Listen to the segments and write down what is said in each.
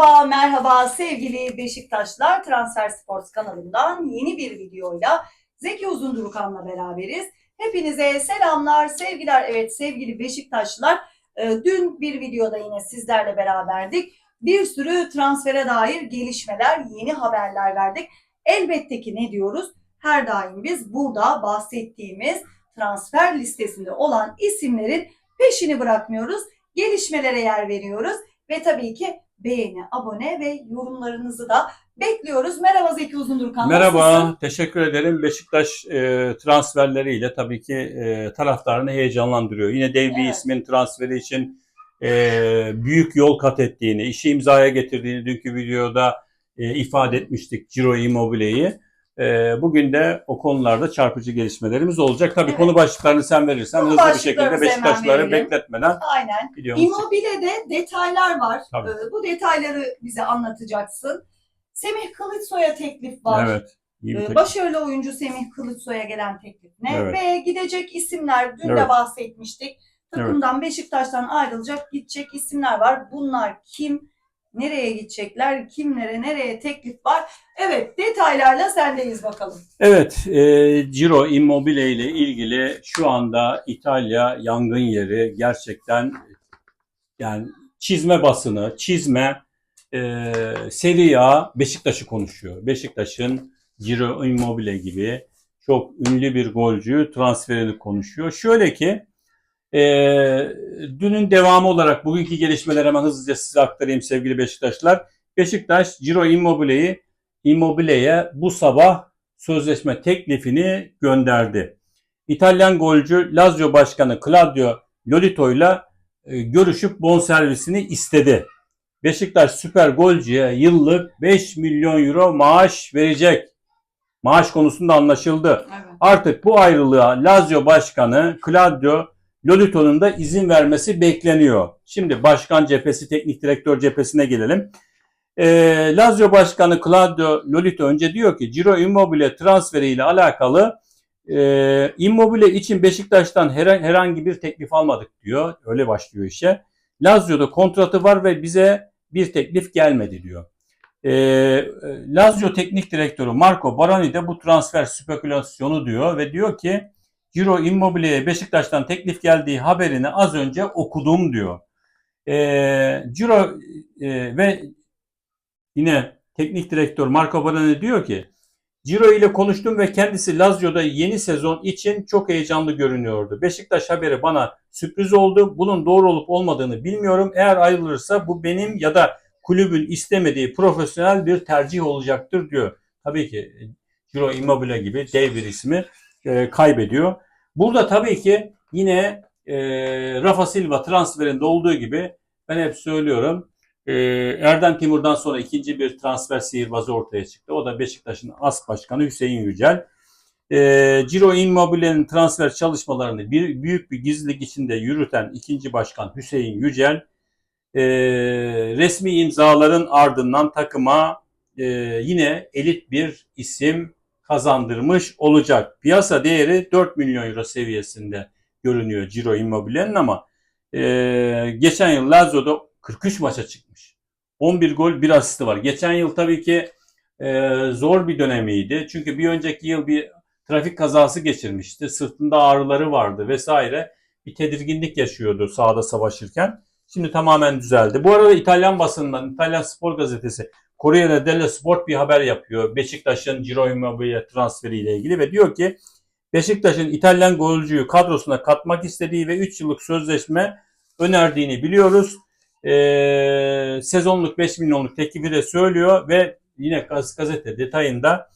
Merhaba, merhaba sevgili Beşiktaşlar Transfer Sports kanalından yeni bir videoyla Zeki Uzundurukan'la beraberiz. Hepinize selamlar, sevgiler. Evet sevgili Beşiktaşlar, e, dün bir videoda yine sizlerle beraberdik. Bir sürü transfere dair gelişmeler, yeni haberler verdik. Elbette ki ne diyoruz? Her daim biz burada bahsettiğimiz transfer listesinde olan isimlerin peşini bırakmıyoruz. Gelişmelere yer veriyoruz ve tabii ki beğeni, abone ve yorumlarınızı da bekliyoruz. Merhaba Zeki Uzundurkan. Merhaba, nasılsın? teşekkür ederim. Beşiktaş e, transferleriyle tabii ki e, taraftarını heyecanlandırıyor. Yine dev bir Evet. ismin transferi için e, büyük yol kat ettiğini, işi imzaya getirdiğini dünkü videoda e, ifade etmiştik Ciro Immobile'yi. E, bugün de o konularda çarpıcı gelişmelerimiz olacak. Tabii Evet. konu başlıklarını sen verirsen Konu hızlı bir şekilde Beşiktaşları bekletmeden Aynen. Immobile'de detaylar var. Tabii. Ee, bu detayları bize anlatacaksın. Semih Kılıçsoy'a teklif var. Evet. Ee, tek- Başarılı oyuncu Semih Kılıçsoy'a gelen teklif ne? Evet. Ve gidecek isimler dün de Evet. bahsetmiştik. Takımdan Beşiktaş'tan ayrılacak gidecek isimler var. Bunlar kim? Nereye gidecekler? Kimlere nereye teklif var? Evet detaylarla sendeyiz bakalım. Evet, e, Ciro Immobile ile ilgili şu anda İtalya yangın yeri gerçekten yani çizme basını, çizme e, Serie A Beşiktaş'ı konuşuyor. Beşiktaş'ın Ciro Immobile gibi çok ünlü bir golcü transferini konuşuyor. Şöyle ki e, dünün devamı olarak bugünkü gelişmeleri hemen hızlıca size aktarayım sevgili Beşiktaşlar. Beşiktaş Ciro Immobile'yi Immobile'ye bu sabah sözleşme teklifini gönderdi. İtalyan golcü Lazio Başkanı Claudio Lolito ile e, görüşüp bonservisini istedi. Beşiktaş süper golcüye yıllık 5 milyon euro maaş verecek. Maaş konusunda anlaşıldı. Evet. Artık bu ayrılığa Lazio Başkanı Claudio Lolito'nun da izin vermesi bekleniyor. Şimdi başkan cephesi, teknik direktör cephesine gelelim. Ee, Lazio Başkanı Claudio Lolito önce diyor ki Ciro Immobile transferiyle alakalı e, Immobile için Beşiktaş'tan her- herhangi bir teklif almadık diyor. Öyle başlıyor işe. Lazio'da kontratı var ve bize bir teklif gelmedi diyor. E, Lazio teknik direktörü Marco Barani de bu transfer spekülasyonu diyor ve diyor ki Ciro Immobile'ye Beşiktaş'tan teklif geldiği haberini az önce okudum diyor. E, Ciro e, ve yine teknik direktör Marco Barani diyor ki Ciro ile konuştum ve kendisi Lazio'da yeni sezon için çok heyecanlı görünüyordu. Beşiktaş haberi bana sürpriz oldu. Bunun doğru olup olmadığını bilmiyorum. Eğer ayrılırsa bu benim ya da kulübün istemediği profesyonel bir tercih olacaktır diyor. Tabii ki Ciro Immobile gibi dev bir ismi e, kaybediyor. Burada tabii ki yine e, Rafa Silva transferinde olduğu gibi ben hep söylüyorum e, Erdem Timur'dan sonra ikinci bir transfer sihirbazı ortaya çıktı. O da Beşiktaş'ın as başkanı Hüseyin Yücel. E, Ciro Immobile'nin transfer çalışmalarını bir, büyük bir gizlilik içinde yürüten ikinci başkan Hüseyin Yücel e, resmi imzaların ardından takıma e, yine elit bir isim kazandırmış olacak. Piyasa değeri 4 milyon euro seviyesinde görünüyor Ciro Immobile'nin ama e, geçen yıl Lazio'da 43 maça çıkmış. 11 gol, 1 asisti var. Geçen yıl tabii ki e, zor bir dönemiydi. Çünkü bir önceki yıl bir trafik kazası geçirmişti. Sırtında ağrıları vardı vesaire. Bir tedirginlik yaşıyordu sahada savaşırken. Şimdi tamamen düzeldi. Bu arada İtalyan basından, İtalyan Spor Gazetesi Corriere dello Sport bir haber yapıyor. Beşiktaş'ın Ciro Immobile transferiyle ilgili ve diyor ki Beşiktaş'ın İtalyan golcüyü kadrosuna katmak istediği ve 3 yıllık sözleşme önerdiğini biliyoruz. Ee, sezonluk 5 milyonluk teklifi de söylüyor ve yine gaz- gazete detayında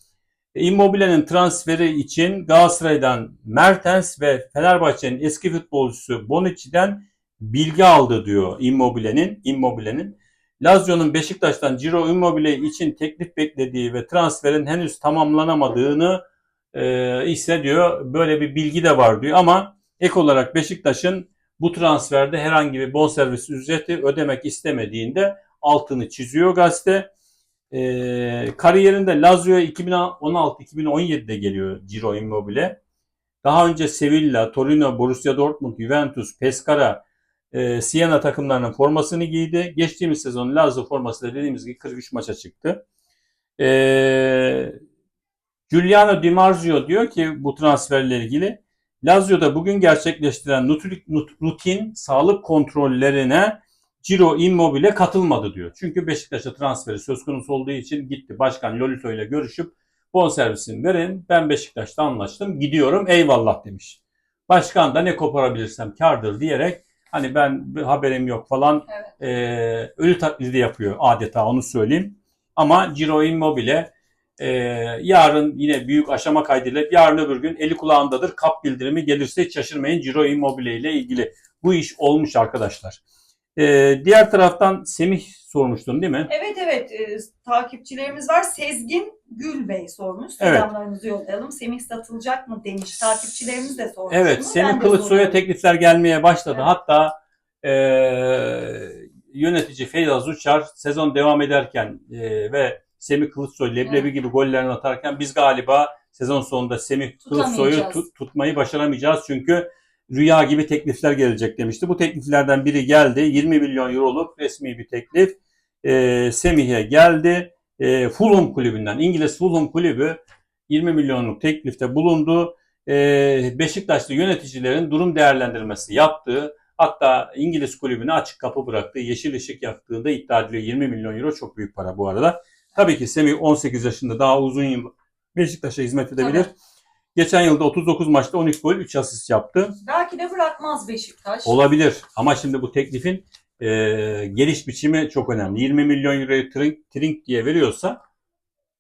Immobile'nin transferi için Galatasaray'dan Mertens ve Fenerbahçe'nin eski futbolcusu Bonucci'den bilgi aldı diyor Immobile'nin. Immobile'nin Lazio'nun Beşiktaş'tan Ciro Immobile için teklif beklediği ve transferin henüz tamamlanamadığını e, hissediyor. Böyle bir bilgi de var diyor ama ek olarak Beşiktaş'ın bu transferde herhangi bir bonservis ücreti ödemek istemediğinde altını çiziyor gazete. Ee, kariyerinde Lazio'ya 2016-2017'de geliyor Ciro Immobile. Daha önce Sevilla, Torino, Borussia Dortmund, Juventus, Pescara, e, Siena takımlarının formasını giydi. Geçtiğimiz sezon Lazio forması da dediğimiz gibi 43 maça çıktı. E, Giuliano Di Marzio diyor ki bu transferle ilgili Lazio'da bugün nut- rutin sağlık kontrollerine Ciro Immobile katılmadı diyor. Çünkü Beşiktaş'a transferi söz konusu olduğu için gitti. Başkan Lolito ile görüşüp bonservisini verin. Ben Beşiktaş'ta anlaştım. Gidiyorum. Eyvallah demiş. Başkan da ne koparabilirsem kardır diyerek hani ben bir haberim yok falan Evet. e, ölü taklidi yapıyor adeta onu söyleyeyim. Ama Ciro Immobile e, yarın yine büyük aşama kaydıyla yarın öbür gün eli kulağındadır. Kap bildirimi gelirse hiç şaşırmayın Ciro Immobile ile ilgili. Bu iş olmuş arkadaşlar. E, diğer taraftan Semih sormuştun değil mi? Evet evet e, takipçilerimiz var. Sezgin Gül Bey sormuş. Evet. Selamlarımızı yollayalım. Semih satılacak mı demiş. Takipçilerimiz de sormuş. Evet, bunu. Semih Kılıçsoy'a teklifler gelmeye başladı. Evet. Hatta e, yönetici Feyyaz Uçar sezon devam ederken e, ve Semih Kılıçsoy leblebi Evet. gibi gollerini atarken biz galiba sezon sonunda Semih Kılıçsoy'u tut- tutmayı başaramayacağız çünkü rüya gibi teklifler gelecek demişti. Bu tekliflerden biri geldi. 20 milyon euroluk resmi bir teklif. E, Semih'e geldi. E, Fulham kulübünden, İngiliz Fulham kulübü 20 milyonluk teklifte bulundu e, Beşiktaşlı yöneticilerin durum değerlendirmesi yaptığı hatta İngiliz kulübüne açık kapı bıraktığı, yeşil ışık yaktığında iddia ediliyor. 20 milyon euro çok büyük para bu arada. Tabii ki Semih 18 yaşında daha uzun yıl Beşiktaş'a hizmet edebilir. Tabii. Geçen yılda 39 maçta 12 gol 3 asist yaptı. Belki de bırakmaz Beşiktaş. Olabilir ama şimdi bu teklifin e, geliş biçimi çok önemli. 20 milyon euroyu trink, trink diye veriyorsa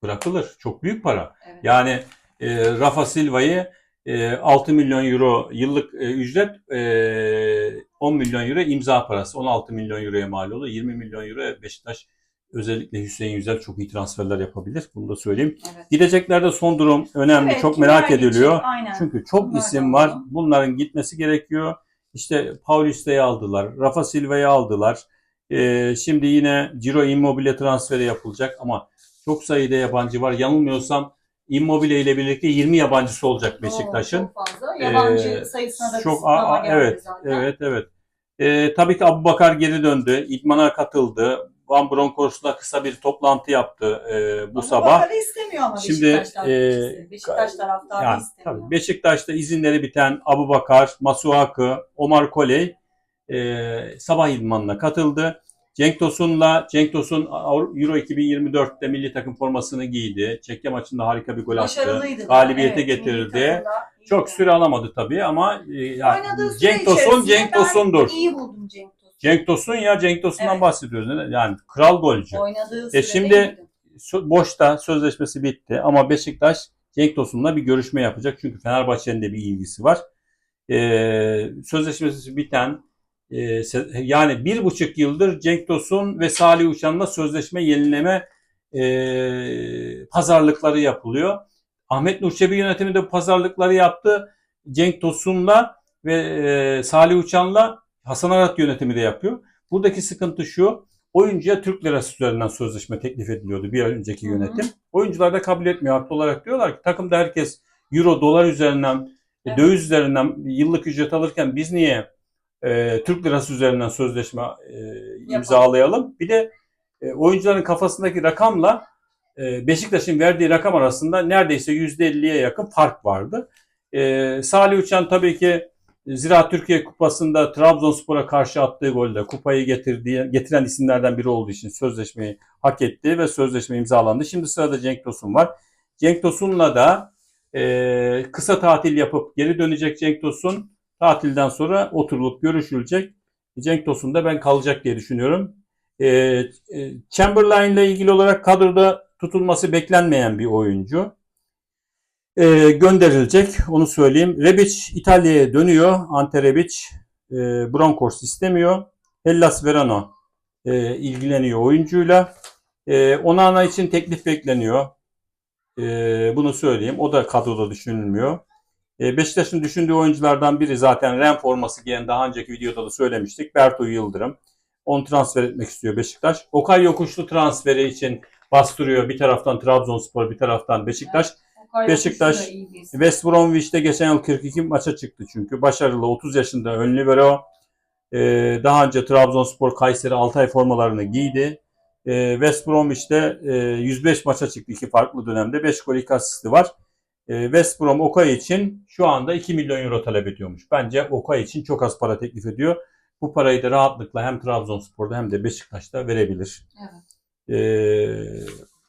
bırakılır. Çok büyük para. Evet. Yani e, Rafa Silva'yı e, 6 milyon euro yıllık e, ücret e, 10 milyon euro imza parası 16 milyon euroya mal olur. 20 milyon euro Beşiktaş özellikle Hüseyin Yüzel çok iyi transferler yapabilir. Bunu da söyleyeyim. Evet. Gideceklerde son durum önemli. Evet, çok merak gidecek? ediliyor. Aynen. Çünkü çok Bunlardan isim var. biri. Bunların gitmesi gerekiyor. İşte Paulista'yı aldılar. Rafa Silva'yı aldılar. Ee, şimdi yine Ciro Immobile transferi yapılacak ama çok sayıda yabancı var. Yanılmıyorsam Immobile ile birlikte 20 yabancısı olacak Beşiktaş'ın. Çok fazla. Yabancı Ee, sayısına da çok a- a- evet, zaten. Evet, evet. Ee, tabii ki Abubakar geri döndü. İdmana katıldı. Van Bronckhorst'la kısa bir toplantı yaptı e, bu Ama sabah. Bakar'ı istemiyor ama Şimdi, Beşiktaş takipçisi. e, Beşiktaş taraftarı Yani istemiyor. tabii Beşiktaş'ta izinleri biten Abu Bakar, Masuaku, Omar Koley e, sabah idmanına katıldı. Cenk Tosun'la Cenk Tosun Euro 2024'te milli takım formasını giydi. Çekya maçında harika bir gol attı. Galibiyete Evet, getirdi. Çok süre alamadı tabii ama e, yani Cenk Tosun Cenk Tosun'dur. İyi buldum Cenk Tosun. Cenk Tosun ya Cenk Tosun'dan Evet. bahsediyoruz. Yani kral golcü. Oynadığı E sürede şimdi- iyiydi. Boşta sözleşmesi bitti ama Beşiktaş Cenk Tosun'la bir görüşme yapacak çünkü Fenerbahçe'nin de bir ilgisi var. Ee, sözleşmesi biten e, se- yani bir buçuk yıldır Cenk Tosun ve Salih Uçan'la sözleşme yenileme e, pazarlıkları yapılıyor. Ahmet Nur Çebi yönetimi de bu pazarlıkları yaptı. Cenk Tosun'la ve e, Salih Uçan'la Hasan Arat yönetimi de yapıyor. Buradaki sıkıntı şu. Oyuncuya Türk lirası üzerinden sözleşme teklif ediliyordu bir önceki Hı hı. yönetim. Oyuncular da kabul etmiyor. Haklı olarak diyorlar ki takımda herkes euro, dolar üzerinden, Evet. döviz üzerinden yıllık ücret alırken biz niye e, Türk lirası üzerinden sözleşme e, imzalayalım? Bir de e, oyuncuların kafasındaki rakamla e, Beşiktaş'ın verdiği rakam arasında neredeyse %50'ye yakın fark vardı. E, Salih Uçan tabii ki Zira Türkiye Kupası'nda Trabzonspor'a karşı attığı golde kupayı getirdiği, getiren isimlerden biri olduğu için sözleşmeyi hak etti ve sözleşme imzalandı. Şimdi sırada Cenk Tosun var. Cenk Tosun'la da e, kısa tatil yapıp geri dönecek Cenk Tosun. Tatilden sonra oturulup görüşülecek. Cenk Tosun da ben kalacak diye düşünüyorum. E, e, Chamberlain ile ilgili olarak kadroda tutulması beklenmeyen bir oyuncu. E, gönderilecek onu söyleyeyim. Rebic İtalya'ya dönüyor. Ante Rebic e, Broncos istemiyor. Hellas Verona e, ilgileniyor oyuncuyla. E, Onana için teklif bekleniyor. E, bunu söyleyeyim. O da kadroda düşünülmüyor. E, Beşiktaş'ın düşündüğü oyunculardan biri zaten Ren forması giyen daha önceki videoda da söylemiştik. Berto Yıldırım. Onu transfer etmek istiyor Beşiktaş. Okay Yokuşlu transferi için bastırıyor. Bir taraftan Trabzonspor, bir taraftan Beşiktaş. Beşiktaş-. West Bromwich'te geçen yıl 42 maça çıktı çünkü. Başarılı 30 yaşında ön libero. Ee, daha önce Trabzonspor, Kayseri, Altay formalarını giydi. Ee, West Bromwich'te e, 105 maça çıktı iki farklı dönemde. 5 gol 2 asisti var. Ee, West Brom Okay için şu anda 2 milyon euro talep ediyormuş. Bence Okay için çok az para teklif ediyor. Bu parayı da rahatlıkla hem Trabzonspor'da hem de Beşiktaş'ta verebilir. Evet. Ee,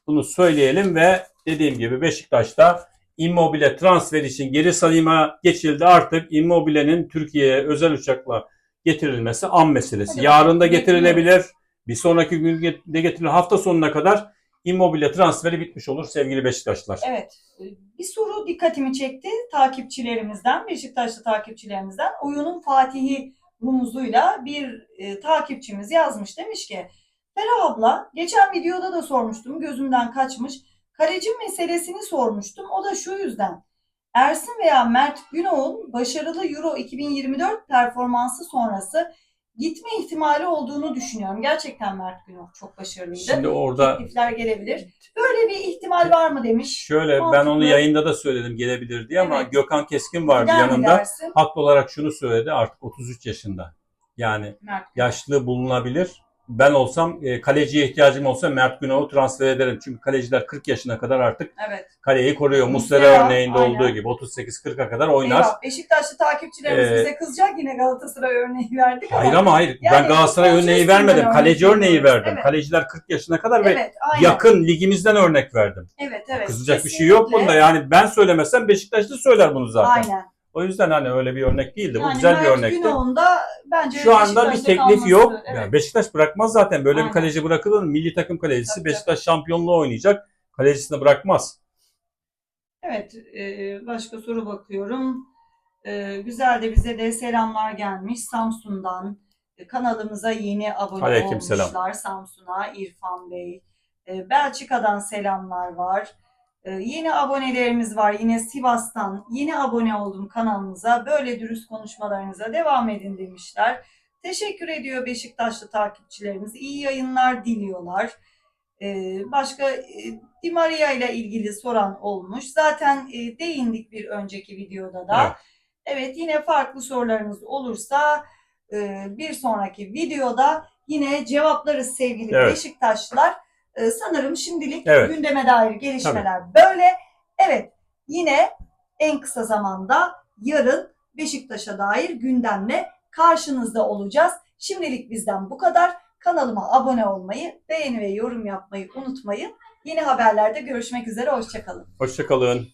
bunu söyleyelim ve dediğim gibi Beşiktaş'ta Immobile transfer için geri sayıma geçildi. Artık Immobile'nin Türkiye'ye özel uçakla getirilmesi an meselesi. Hadi Yarın da getirilebilir. Bir sonraki gün de getirilir. Hafta sonuna kadar Immobile transferi bitmiş olur sevgili Beşiktaşlar. Evet. Bir soru dikkatimi çekti takipçilerimizden, Beşiktaşlı takipçilerimizden. Oyunun Fatihi rumuzuyla bir e, takipçimiz yazmış. Demiş ki Ferah abla geçen videoda da sormuştum gözümden kaçmış. Kaleci meselesini sormuştum. O da şu yüzden. Ersin veya Mert Günok'un başarılı Euro 2024 performansı sonrası gitme ihtimali olduğunu düşünüyorum. Gerçekten Mert Günok çok başarılıydı. Şimdi orada Teklifler gelebilir. Böyle bir ihtimal var mı demiş. şöyle ben Mantıklı. onu yayında da söyledim gelebilir diye ama Evet. Gökhan Keskin vardı mi yanında. dersin? Haklı olarak şunu söyledi artık 33 yaşında. Yani Mert. yaşlı bulunabilir. Ben olsam e, kaleciye ihtiyacım olsa Mert Günok'u transfer ederim. Çünkü kaleciler 40 yaşına kadar artık Evet. kaleyi koruyor. Muslera örneğinde aynen. olduğu gibi 38-40'a kadar oynar. Eyvah, Beşiktaşlı takipçilerimiz Ee, bize kızacak yine Galatasaray örneği verdik. Hayır ama hayır. ben Yani Galatasaray futbolcu örneği vermedim. Kaleci örneği verdim. Evet. Kaleciler 40 yaşına kadar ve Evet, aynen. yakın ligimizden örnek verdim. Evet, evet. Kızacak bir şey yok kesinlikle. bunda. Yani ben söylemesem Beşiktaşlı söyler bunu zaten. Aynen. O yüzden hani öyle bir örnek değildi. Bu Yani güzel bir örnekti. Bence Şu anda bir teklif kalması- yok. Evet. Yani Beşiktaş bırakmaz zaten. Böyle Aynen. bir kaleci bırakılır mı? Milli takım kalecisi Tabii, Beşiktaş şampiyonluğu oynayacak. Kalecisini bırakmaz. Evet, e, başka soru bakıyorum. E, güzel de bize de selamlar gelmiş Samsun'dan. E, Kanalımıza yeni abone Aleykümselam. olmuşlar. Samsun'a İrfan Bey. E, Belçika'dan selamlar var. E, yeni abonelerimiz var. Yine Sivas'tan yeni abone oldum kanalınıza. Böyle dürüst konuşmalarınıza devam edin demişler. Teşekkür ediyor Beşiktaşlı takipçilerimiz. İyi yayınlar diliyorlar. Ee, başka e, Di Maria ile ilgili soran olmuş. Zaten e, değindik bir önceki videoda da. Evet. Evet yine farklı sorularınız olursa e, bir sonraki videoda yine cevaplarız sevgili Evet. Beşiktaşlılar. E, sanırım şimdilik Evet. gündeme dair gelişmeler böyle. Evet yine en kısa zamanda yarın Beşiktaş'a dair gündemle karşınızda olacağız. Şimdilik bizden bu kadar. Kanalıma abone olmayı, beğeni ve yorum yapmayı unutmayın. Yeni haberlerde görüşmek üzere. Hoşçakalın. Hoşçakalın.